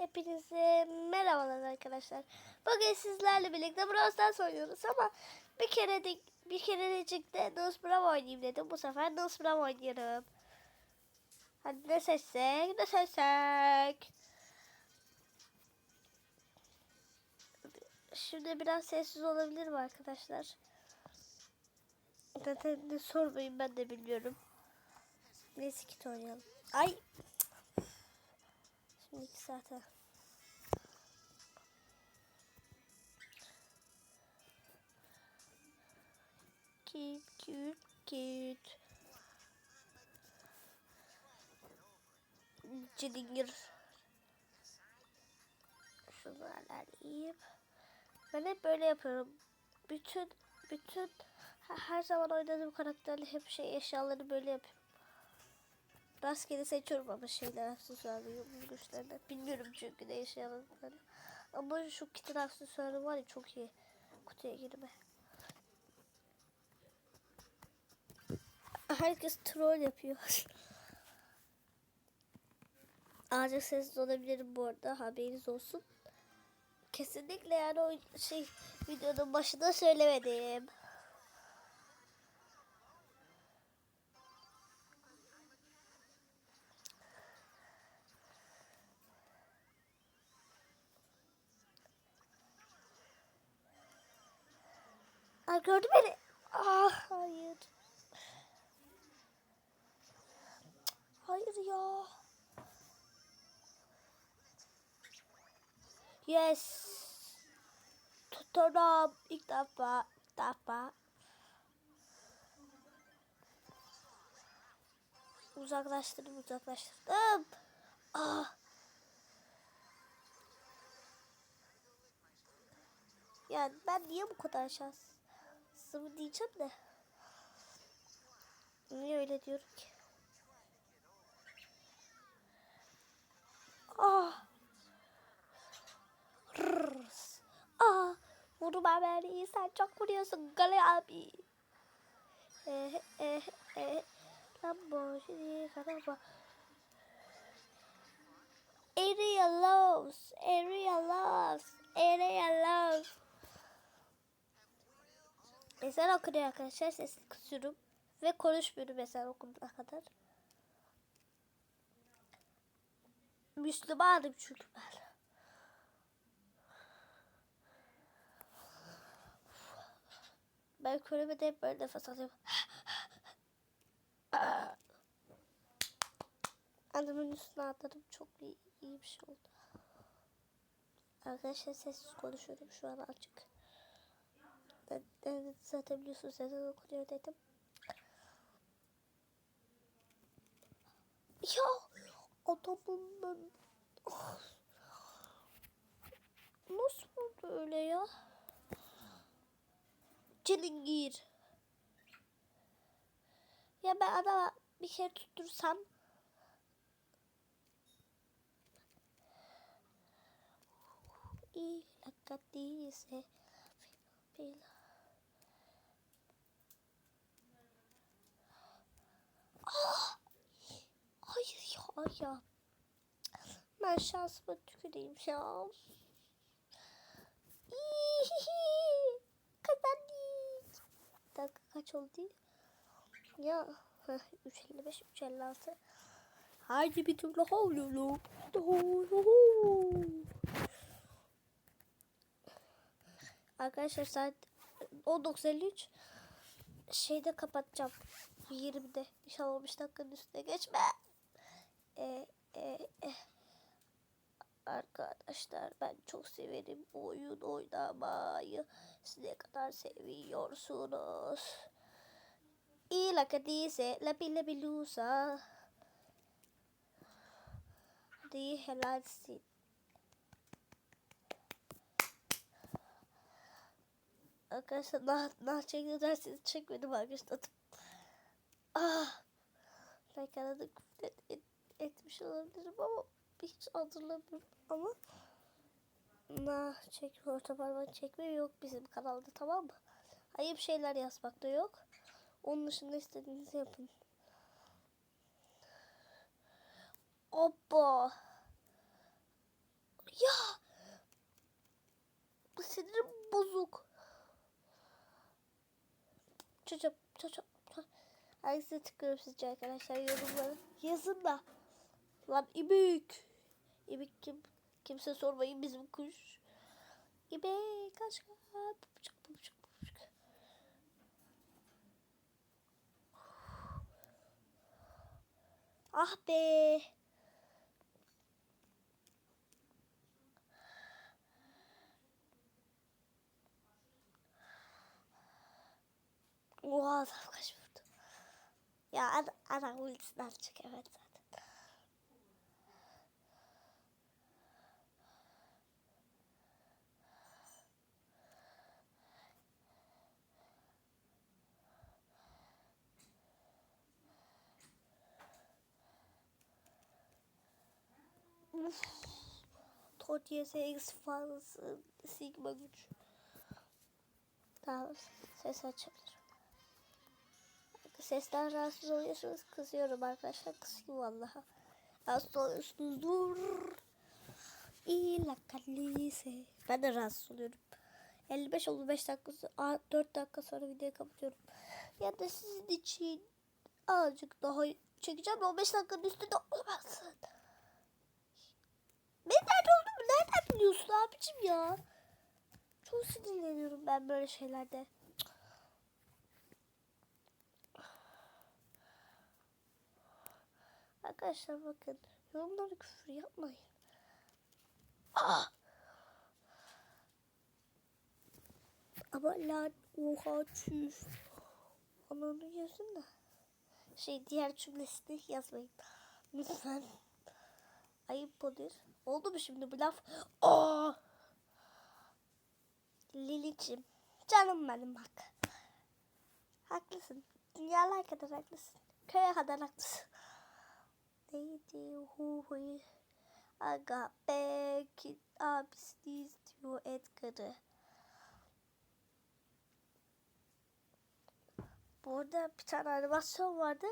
Hepinize merhabalar arkadaşlar. Bugün sizlerle birlikte Brawl Stars oynuyoruz ama bir kere de bir kerecik de Nose Brawl oynayayım dedim. Bu sefer Nose Brawl oynuyorum. Hadi ne seçsek ne seçsek. Şimdi biraz sessiz olabilirim arkadaşlar. Zaten ne sormayın ben de bilmiyorum. Neyse ki oynayalım. Ay. Şimdi iki saate. Cute, cute, cute. Cilingir. Şunları alayım. Ben hep böyle yapıyorum. Bütün, bütün her zaman oynadığım karakterle hep şey eşyaları böyle yapıyorum. Rastgele seçiyorum ama şeyler aksesuarı yumruk güçlerden. Bilmiyorum çünkü ne işe yaradığını. Ama şu kitin aksesuarı var ya çok iyi. Kutuya girme. Herkes troll yapıyor. Azıcık sessiz olabilirim bu arada haberiniz olsun. Kesinlikle yani o şey videonun başında söylemedim. Aa, gördü beni. Ah hayır. Hayır ya. Yes. Tutarım ilk defa. ilk defa. Uzaklaştırdım uzaklaştırdım. Ah. Yani ben niye bu kadar şanslıyım diyeceğim de. Niye öyle diyorum ki? Ah. Rrrs. Ah. Vurma beni. Sen çok vuruyorsun Gali abi. Eh eh eh. Lamborghini kadar Area loves. Area loves. Area loves. Ezan okunuyor arkadaşlar. Sesli kısıyorum. Ve konuşmuyorum ezan okunana kadar. Müslümanım çünkü ben. Ben köremede hep böyle nefes alıyorum. Adamın üstüne atladım. Çok iyi, iyi bir şey oldu. Arkadaşlar sessiz konuşuyorum şu an açık. Ben, ben zaten biliyorsunuz ezan okunuyor dedim. Ya adamın ben... Nasıl oldu öyle ya? Çilingir. Ya ben adama bir kere tuttursam y la cat dice pila. Ah! Hayır ya. Ben şansıma tüküreyim ya. Kazandık. Dakika kaç oldu? Ya. heh, 3.55, 3.56. Haydi bir türlü havlulu. Arkadaşlar saat 19.53 şeyde kapatacağım. 20'de. İnşallah 15 dakikanın üstüne geçme. Ee, e, e. Arkadaşlar ben çok severim oyun oynamayı. Siz ne kadar seviyorsunuz. Y la que dice la pila bilusa. Hadi helalsin. Arkadaşlar nah, nah çekti derseniz çekmedim arkadaşlar. Ah. Et, et, etmiş olabilirim ama hiç hatırlamıyorum ama na çekme orta parmak çekme yok bizim kanalda tamam mı? Ayıp şeyler yazmak da yok. Onun dışında istediğinizi yapın. Hoppa. Ya. Bu sinirim bozuk. Çocuk, çocuk. Herkese tıklıyorum sizce arkadaşlar yorumlara. Yazın da. Lan İbik. İbik kim? Kimse sormayın bizim kuş. İbik kaç. Pupçuk pupçuk pupçuk. Ah be. Oha adam kaç vurdu. Ya adam, adam ultisini atacak evet zaten. Uf. Tot YSX fazlası Sigma güç. Tamam ses açabilirim. Sesten rahatsız oluyorsunuz kızıyorum arkadaşlar kızıyorum vallahi. Rahatsız oluyorsunuz dur. İla kalise. Ben de rahatsız oluyorum. 55 oldu 5 dakika sonra, 4 dakika sonra videoyu kapatıyorum. Ya da sizin için azıcık daha çekeceğim 15 dakikanın üstünde olmasın. Biliyorsun abicim ya? Çok sinirleniyorum ben böyle şeylerde. Arkadaşlar bakın yorumlara küfür yapmayın. Ah! Ama lan oha çüş. Ananı yazın da. Şey diğer cümlesini yazmayın. Lütfen. Ayıp olur. Oldu mu şimdi bu laf? Aa! Lilicim. Canım benim bak. Haklısın. Dünyalar kadar haklısın. Köye kadar haklısın. Neydi hu hu. Aga be kit abisi istiyor Edgar'ı. Burada bir tane animasyon vardı.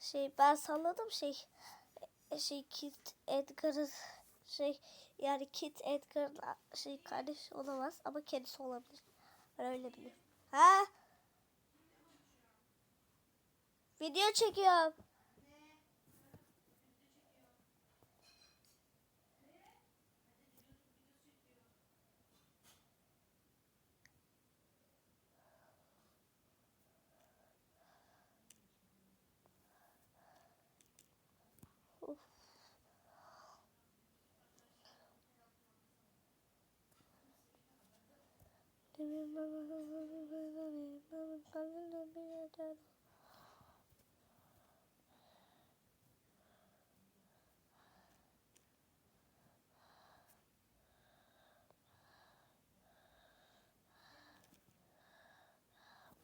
Şey ben salladım şey şey Kit Edgar'ın şey yani Kit Edgar'ın şey kardeş olamaz ama kendisi olabilir. Ben öyle biliyorum. Ha? Video çekiyorum.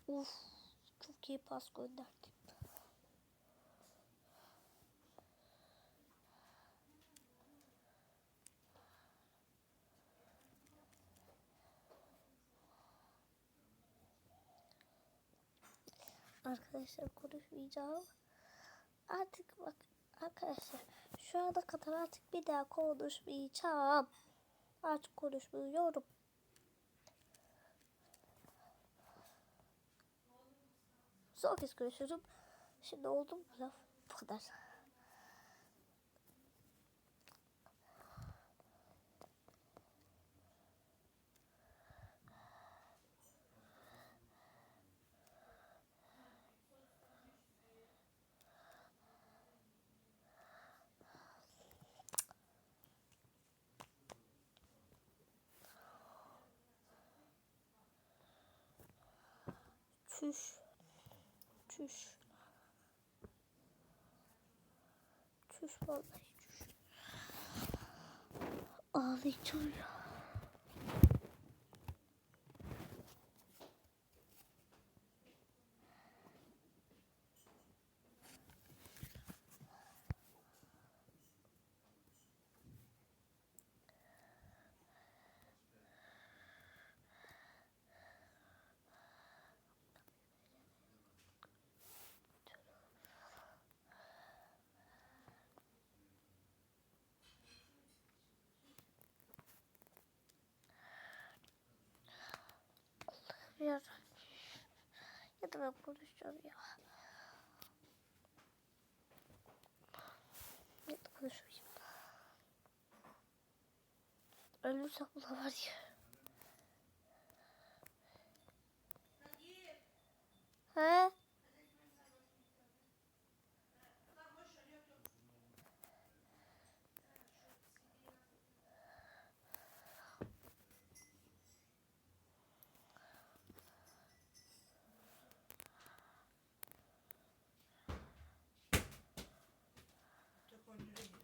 Uf, çok iyi pas gönderdim. Arkadaşlar konuşmayacağım. Artık bak arkadaşlar şu ana kadar artık bir daha konuşmayacağım. Artık konuşmuyorum. Son kez konuşuyorum. Şimdi oldu mu laf? Bu kadar. Çüş. Çüş. Çüş vallahi çüş. Ağlayacağım ya. Hemen konuşacağım ya. Ne konuşayım? Ölürsem buna var ya. He? Çok on lira gibi.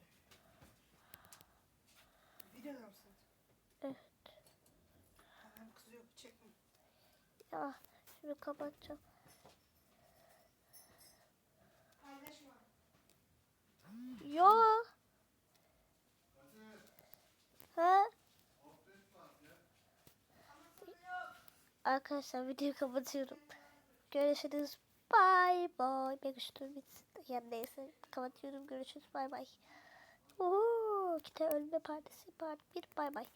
Videoda mısın? Evet. Tamam kız yok çekme. Ya şimdi kapatacağım. Paylaşma. Yo. Ha? Arkadaşlar videoyu kapatıyorum. Görüşürüz. Bye bye. Ben güçlüğüm bitsin. Yani neyse kapatıyorum. Görüşürüz. Bye bye. Uhu, kita ölme partisi part 1. Bye bye.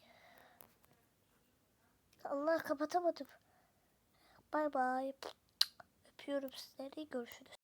Allah kapatamadım. Bye bye. Öpüyorum sizleri. Görüşürüz.